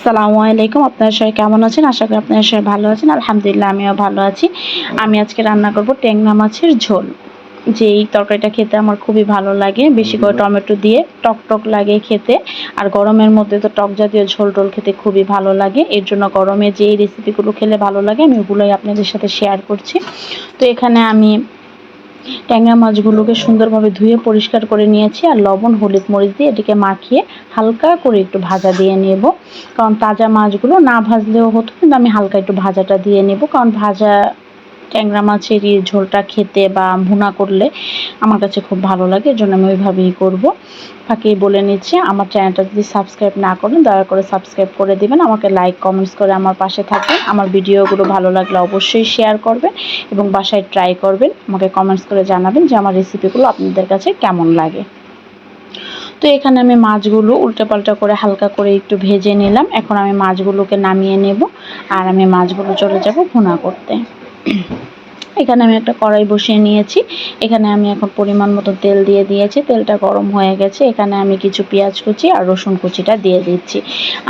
আসসালামু আলাইকুম। আপনারা সবাই কেমন আছেন? আশা করি আপনারা সবাই ভালো আছেন। আলহামদুলিল্লাহ আমিও ভালো আছি। আমি আজকে রান্না করব ট্যাংরা মাছের ঝোল। যে এই তরকারিটা খেতে আমার খুবই ভালো লাগে বেশি করে টমেটো দিয়ে টক টক লাগে খেতে। আর গরমের মধ্যে তো টক জাতীয় ঝোল টোল খেতে খুবই ভালো লাগে। এর জন্য গরমে যে রেসিপিগুলো খেলে ভালো লাগে আমি ওগুলোই আপনাদের সাথে শেয়ার করছি। তো এখানে আমি ট্যাংরা মাছগুলোকে সুন্দরভাবে ধুয়ে পরিষ্কার করে নিয়েছি আর লবণ, হলুদ মরিচ দিয়ে এটিকে মাখিয়ে হালকা করে একটু ভাজা দিয়ে নেব। কারণ তাজা মাছগুলো না ভাজলেও হতো, কিন্তু আমি হালকা একটু ভাজাটা দিয়ে নেব। কারণ ভাজা ট্যাংরা মাছের ঝোলটা খেতে বা ভুনা করলে আমার কাছে খুব ভালো লাগে এর জন্য আমি ওইভাবেই করব। ফাঁকেই বলে নিচ্ছি, আমার চ্যানেলটা যদি সাবস্ক্রাইব না করেন, দয়া করে সাবস্ক্রাইব করে দিবেন, আমাকে লাইক, কমেন্টস করে আমার পাশে থাকবেন, আমার ভিডিওগুলো ভালো লাগলে অবশ্যই শেয়ার করবেন এবং বাসায় ট্রাই করবেন, আমাকে কমেন্টস করে জানাবেন যে আমার রেসিপিগুলো আপনাদের কাছে কেমন লাগে। তো এখানে আমি মাছগুলো উল্টে পাল্টা করে হালকা করে একটু ভেজে নিলাম, এখন আমি মাছগুলোকে নামিয়ে নেব, আর আমি মাছগুলো চলে যাব ভুনা করতে। এখানে আমি একটা কড়াই বসিয়ে নিয়েছি। এখানে আমি এখন পরিমাণ মতো তেল দিয়ে দিয়েছি। তেলটা গরম হয়ে গেছে। এখানে আমি কিছু পেঁয়াজ কুচি আর রসুন কুচিটা দিয়ে দিচ্ছি।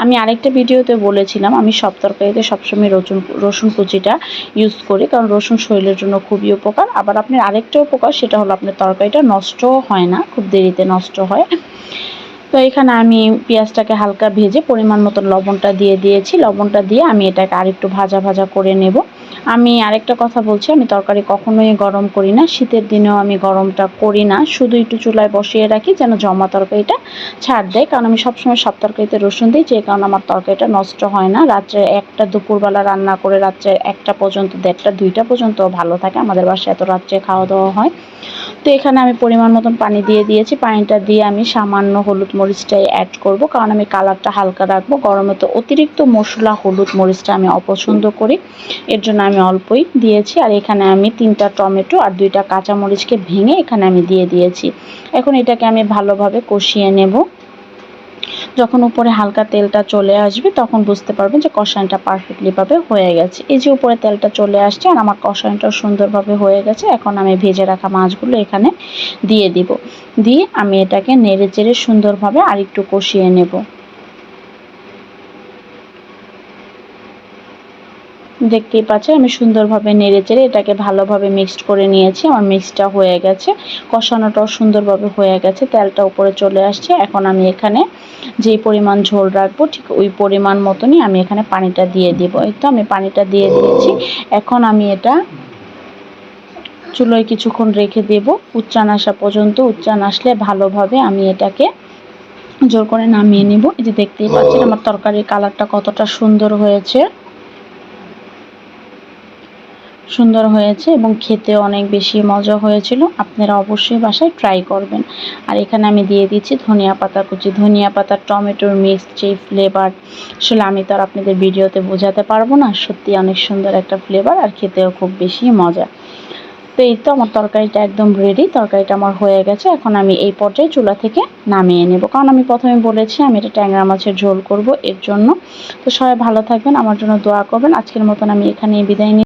আমি আরেকটা ভিডিওতে বলেছিলাম, আমি সব তরকারিতে সবসময় রসুন রসুন কুচিটা ইউজ করি, কারণ রসুন শরীরের জন্য খুবই উপকার। আবার আপনার আরেকটা উপকার, সেটা হলো আপনার তরকারিটা নষ্টও হয় না, খুব দেরিতে নষ্ট হয়। তো এখানে আমি পেঁয়াজটাকে হালকা ভেজে পরিমাণ মতো লবণটা দিয়ে দিয়েছি। লবণটা দিয়ে আমি এটাকে আরেকটু ভাজা ভাজা করে নেব। আমি আরেকটা কথা বলছি, আমি তরকারি কখনোই গরম করি না। শীতের দিনেও আমি গরমটা করি না। শুধু একটু চুলায় বসিয়ে রাখি যেন জমা তরকারিটা ছাড় দেয়। কারণ আমি সবসময় সব তরকারিতে রসুন দিই, যে কারণে আমার তরকারিটা নষ্ট হয় না। রাত্রে একটা দুপুরবেলা রান্না করে রাত্রে একটা পর্যন্ত, দেড়টা, দুইটা পর্যন্ত ভালো থাকে। আমাদের বাসায় এত রাত্রে খাওয়া দাওয়া হয়। তো এখানে আমি পরিমাণ মতন পানি দিয়ে দিয়েছি। পানিটা দিয়ে আমি সামান্য হলুদ মরিচটাই অ্যাড করব। কারণ আমি কালারটা হালকা রাখব। গরমে তো অতিরিক্ত মশলা, হলুদ মরিচটা আমি অপছন্দ করি। এর জন্য আমি অল্পই দিয়েছি। আর এখানে আমি তিনটা টমেটো আর দুইটা কাঁচামরিচকে ভেঙে এখানে আমি দিয়ে দিয়েছি। এখন এটাকে আমি ভালোভাবে কষিয়ে নেব। যখন উপরে হালকা তেলটা চলে আসবে, তখন বুঝতে পারবেন যে কষানটা পারফেক্টলিভাবে হয়ে গেছে। এই যে উপরে তেলটা চলে আসছে আর আমার কষানটাও সুন্দরভাবে হয়ে গেছে, এখন আমি ভেজে রাখা মাছগুলো এখানে দিয়ে দিব। দিয়ে আমি এটাকে নেড়ে চেড়ে সুন্দরভাবে আর একটু কষিয়ে নেব। দেখতেই পাচ্ছেন আমি সুন্দরভাবে নেড়ে চেড়ে এটাকে ভালোভাবে মিক্সড করে নিয়েছি। আমার মিক্সটা হয়ে গেছে। কষানোটাও সুন্দরভাবে হয়ে গেছে। তেলটা উপরে চলে আসছে। এখন আমি এখানে যেই পরিমাণ ঝোল রাখব ঠিক ওই পরিমাণ মতনই আমি এখানে পানিটা দিয়ে দিব। এই তো আমি পানিটা দিয়ে দিয়েছি। এখন আমি এটা চুলোয় কিছুক্ষণ রেখে দেব। উচ্চান আসা পর্যন্ত উচ্চান আসলে ভালোভাবে আমি এটাকে জোর করে নামিয়ে নিব। এই যে দেখতেই পাচ্ছেন আমার তরকারির কালারটা কতটা সুন্দর হয়েছে। সুন্দর হয়েছে এবং খেতে অনেক বেশি মজা হয়েছিল। আপনারা অবশ্যই বাসায় ট্রাই করবেন। আর এখানে আমি দিয়ে দিচ্ছি ধনিয়া পাতা কুচি। ধনিয়া পাতা, টমেটোর মিক্স যে ফ্লেভার আসলে আমি তো আর আপনাদের ভিডিওতে বোঝাতে পারব না। সত্যি অনেক সুন্দর একটা ফ্লেভার আর খেতেও খুব বেশি মজা। তো এই তো আমার তরকারিটা একদম রেডি তরকারিটা আমার হয়ে গেছে। এখন আমি এই পর্যায়ে চুলা থেকে নামিয়ে নেব। কারণ আমি প্রথমে বলেছি আমি এটা ট্যাংরা মাছের ঝোল করব এর জন্য। তো সবাই ভালো থাকবেন, আমার জন্য দোয়া করবেন। আজকের মতন আমি এখানেই বিদায় নিই